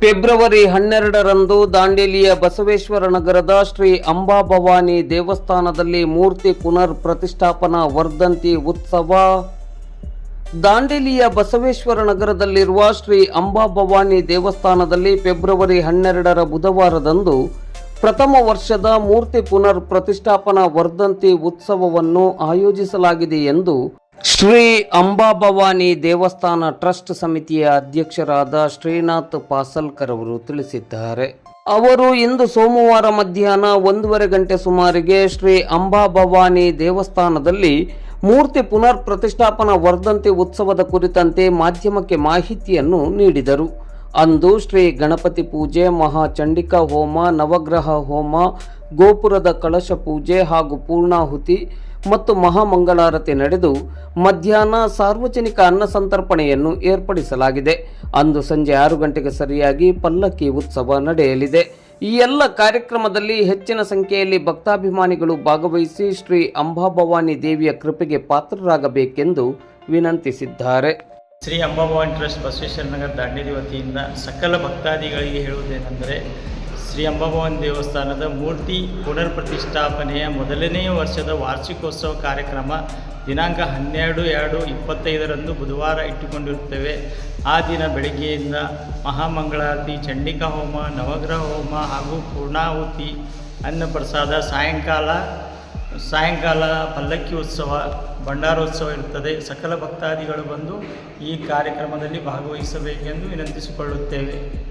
February ಹನ್ನೆರಡರಂದು ದಾಂಡೇಲಿಯ ಬಸವೇಶ್ವರ ನಗರದ ಶ್ರೀ ಅಂಬಾಭವಾನಿ ದೇವಸ್ಥಾನದಲ್ಲಿ ಮೂರ್ತಿ ಪುನರ್ ಪ್ರತಿಷ್ಠಾಪನಾ ವರ್ಧಂತಿ ಉತ್ಸವ. ದಾಂಡೇಲಿಯ ಬಸವೇಶ್ವರ ನಗರದಲ್ಲಿರುವ ಶ್ರೀ ಅಂಬಾಭವಾನಿ ದೇವಸ್ಥಾನದಲ್ಲಿ ಫೆಬ್ರವರಿ ಹನ್ನೆರಡರ ಬುಧವಾರದಂದು ಪ್ರಥಮ ವರ್ಷದ ಮೂರ್ತಿ ಪುನರ್ ಪ್ರತಿಷ್ಠಾಪನಾ ವರ್ಧಂತಿ ಉತ್ಸವವನ್ನು ಆಯೋಜಿಸಲಾಗಿದೆ ಎಂದು ಶ್ರೀ ಅಂಬಾಭವಾನಿ ದೇವಸ್ಥಾನ ಟ್ರಸ್ಟ್ ಸಮಿತಿಯ ಅಧ್ಯಕ್ಷರಾದ ಶ್ರೀನಾಥ್ ಪಾಸಲ್ಕರ್ ಅವರು ತಿಳಿಸಿದ್ದಾರೆ. ಅವರು ಇಂದು ಸೋಮವಾರ ಮಧ್ಯಾಹ್ನ ಒಂದೂವರೆ ಗಂಟೆ ಸುಮಾರಿಗೆ ಶ್ರೀ ಅಂಬಾಭವಾನಿ ದೇವಸ್ಥಾನದಲ್ಲಿ ಮೂರ್ತಿ ಪುನರ್ ಪ್ರತಿಷ್ಠಾಪನಾ ವರ್ಧಂತಿ ಉತ್ಸವದ ಕುರಿತಂತೆ ಮಾಧ್ಯಮಕ್ಕೆ ಮಾಹಿತಿಯನ್ನು ನೀಡಿದರು. ಅಂದು ಶ್ರೀ ಗಣಪತಿ ಪೂಜೆ ಮಹಾಚಂಡಿಕಾ ಹೋಮ, ನವಗ್ರಹ ಹೋಮ, ಗೋಪುರದ ಕಳಶ ಪೂಜೆ ಹಾಗೂ ಪೂರ್ಣಾಹುತಿ ಮತ್ತು ಮಹಾಮಂಗಳಾರತಿ ನಡೆದು ಮಧ್ಯಾಹ್ನ ಸಾರ್ವಜನಿಕ ಅನ್ನ ಸಂತರ್ಪಣೆಯನ್ನು ಏರ್ಪಡಿಸಲಾಗಿದೆ. ಅಂದು ಸಂಜೆ ಆರು ಗಂಟೆಗೆ ಸರಿಯಾಗಿ ಪಲ್ಲಕ್ಕಿ ಉತ್ಸವ ನಡೆಯಲಿದೆ. ಈ ಎಲ್ಲ ಕಾರ್ಯಕ್ರಮದಲ್ಲಿ ಹೆಚ್ಚಿನ ಸಂಖ್ಯೆಯಲ್ಲಿ ಭಕ್ತಾಭಿಮಾನಿಗಳು ಭಾಗವಹಿಸಿ ಶ್ರೀ ಅಂಬಾಭವಾನಿ ದೇವಿಯ ಕೃಪೆಗೆ ಪಾತ್ರರಾಗಬೇಕೆಂದು ವಿನಂತಿಸಿದ್ದಾರೆ. ಶ್ರೀ ಅಂಬಾಭವಾನಿ ಟ್ರಸ್ಟ್ ಬಸವೇಶ್ವರ ನಗರ ದಾಂಡೇಲಿ ವತಿಯಿಂದ ಸಕಲ ಭಕ್ತಾದಿಗಳಿಗೆ ಹೇಳುವುದೇನೆಂದರೆ ಶ್ರೀ ಅಂಬಾಭವಾನಿ ದೇವಸ್ಥಾನದ ಮೂರ್ತಿ ಪುನರ್ ಪ್ರತಿಷ್ಠಾಪನೆಯ ಮೊದಲನೆಯ ವರ್ಷದ ವಾರ್ಷಿಕೋತ್ಸವ ಕಾರ್ಯಕ್ರಮ ದಿನಾಂಕ ಹನ್ನೆರಡು ಎರಡು ಇಪ್ಪತ್ತೈದರಂದು ಬುಧವಾರ ಇಟ್ಟುಕೊಂಡಿರುತ್ತೇವೆ. ಆ ದಿನ ಬೆಳಗ್ಗೆಯಿಂದ ಮಹಾಮಂಗಳಾರತಿ, ಚಂಡಿಕಾ ಹೋಮ, ನವಗ್ರಹ ಹೋಮ ಹಾಗೂ ಪೂರ್ಣಾಹುತಿ, ಅನ್ನಪ್ರಸಾದ, ಸಾಯಂಕಾಲ ಸಾಯಂಕಾಲ ಪಲ್ಲಕ್ಕಿ ಉತ್ಸವ ಭಂಡಾರೋತ್ಸವ ಇರುತ್ತದೆ. ಸಕಲ ಭಕ್ತಾದಿಗಳು ಬಂದು ಈ ಕಾರ್ಯಕ್ರಮದಲ್ಲಿ ಭಾಗವಹಿಸಬೇಕೆಂದು ವಿನಂತಿಸಿಕೊಳ್ಳುತ್ತೇವೆ.